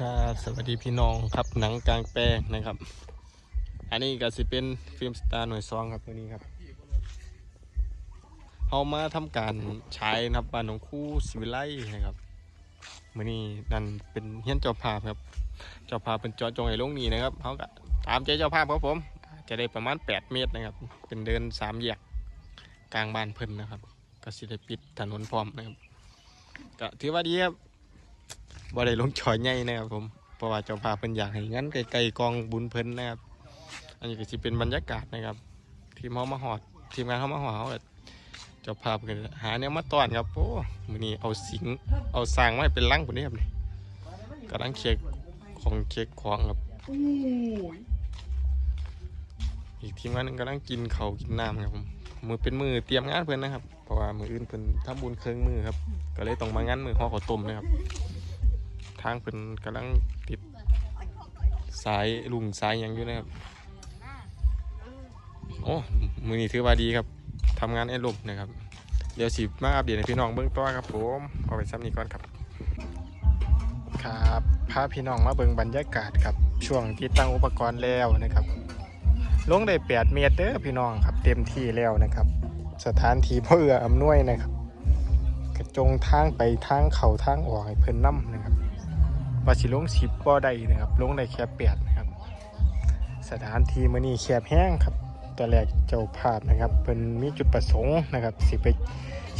ครับสวัสดีพี่น้องครับหนังกลางแปลงนะครับ อันนี้ก็สิเป็นฟิล์มสตาร์หน่วยซองครับตัวนี้ครับเขามาทำการใช้นะครับบ้านของครู่ศิวิไลนะครับมื่อนี้นั่นเป็นเฮียนเจ้าภาพครับ เจ้าภาพเป็นจอจงไอ้ลงนี้นะครับเขาก็ตามใจเจ้าภาพครับผม จะได้ประมาณ 8 เมตรนะครับ เป็นเดินสามแยกกลางบ้านเพิ่นนะครับ ก็สิได้ปิดถนนพร้อมนะครับก็ถือว่าดีครับ บ่ได้ลงชอยใหญ่นะครับผมเพราะว่าเจ้าภาพเพิ่นอยากให้งั้นไกลๆกองบุญเพิ่นนะครับ อันนี้ก็สิเป็นบรรยากาศนะครับ ทีมเฮามาฮอด ทีมงานเฮามาฮอดเฮาเจ้าภาพก็หาแนวมาต้อนครับโอ้มื้อนี้เอาสิงเอาสร้างมาให้เป็นลังพุ่นนี้ครับนี่กำลังเช็คของเช็คของครับอีกทีมงานหนึงกำลังกินเขากินน้ำครับผมมือเป็นมือเตรียมงานเพิ่นนะครับ เพราะว่ามืออื่นเพิ่นทำบุญเครื่องมือครับ ก็เลยต้องมางานมือห่อข้าวต้มนะครับ ทางเพิ่นกำลังติดสายลุงสายยังอยู่นะครับ โอ้มือนี้ถือว่าดีครับทำงานไอ้ลมนะครับ เดี๋ยวสิมาอัปเดตให้พี่น้องเบื้องต้นครับผมเอาไปซ้ำนี้ก่อนครับ ครับพาพี่น้องมาเบิ่งบรรยากาศครับ ช่วงที่ตั้งอุปกรณ์แล้วนะครับ ลงได้ 8 เมตรเด้อพี่น้องครับ เต็มที่แล้วนะครับ สถานที่พ่อเอื้ออำนวยนะครับ กระจงทางไปทางเข่าทางออกให้เพิ่นนํนะครับ ว่าสิลงสิบบ่ได้นะครับลงได้แค่แปดนะครับ สถานที่มื้อนี้แคบแห้งครับตอนแรกเจ้าภาพนะครับเพิ่นมีจุดประสงค์นะครับ สิไป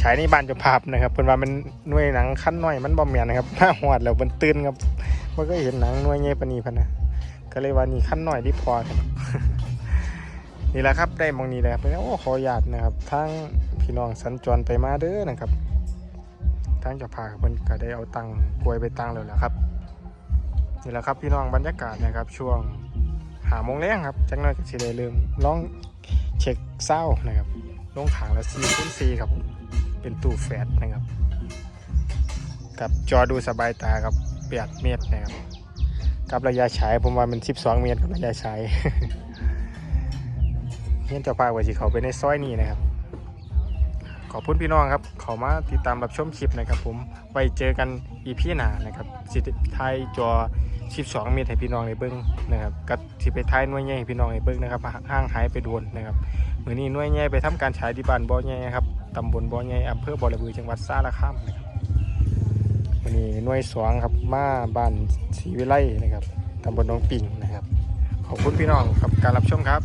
ฉายในบ้านเจ้าภาพนะครับเพิ่นว่ามันหน่วยหนังขั้นน้อยมันบ่แม่นนะครับมาฮอดแล้วมันตื่นครับมันก็เห็นหนังหน่วยใหญ่ปานนี้พันนะก็เลยว่านี่ขั้นน้อยดีพอครับนี่แหละครับได้มองนี้แล้วโอ้ขออนุญาตนะครับทางพี่น้องสัญจรไปมาเด้อนะครับทางเจ้าภาพเพิ่นก็ได้เอาตังกลวยไปตังแล้วละครับ นี่แหละครับพี่น้องบรรยากาศนะครับ ช่วงหาโมงแรงครับจังน้อยก็สิได้เริ่มลองเช็คเศร้านะครับลงถังละ4คูณ4ครับ เป็นตู้แฟตนะครับ กับจอดูสบายตาครับ8เมตรนะครับกับระยะฉายผมว่ามัน 12 เมตรกับระยะฉายเฮียนจ้าภาพว่าสิเขาไปในซอยนี้นะครับ ขอบคุณพี่น้องครับเขามาติดตามรับชมคลิปนะครับ ผมไว้เจอกันอีพีหน้านะครับสิไทยจอ 12 เมตรให้พี่น้องในเบิ้งนะครับกับที่ไปท้ายน้วยใหญ่ให้พี่น้องในเบิ้งนะครับห้างหายไปโดนนะครับมื้อนี้น้วยใหญ่ไปทำการฉายที่บ้านบ่อใหญ่ครับตำบลบ่อใหญ่อำเภอบ่อระบือจังหวัดสารคามนะครับมื้อนี้น้วยสองครับมาบ้านศรีวิไลนะครับตำบลหนองปิ่งนะครับขอบคุณพี่น้องกับการรับชมครับ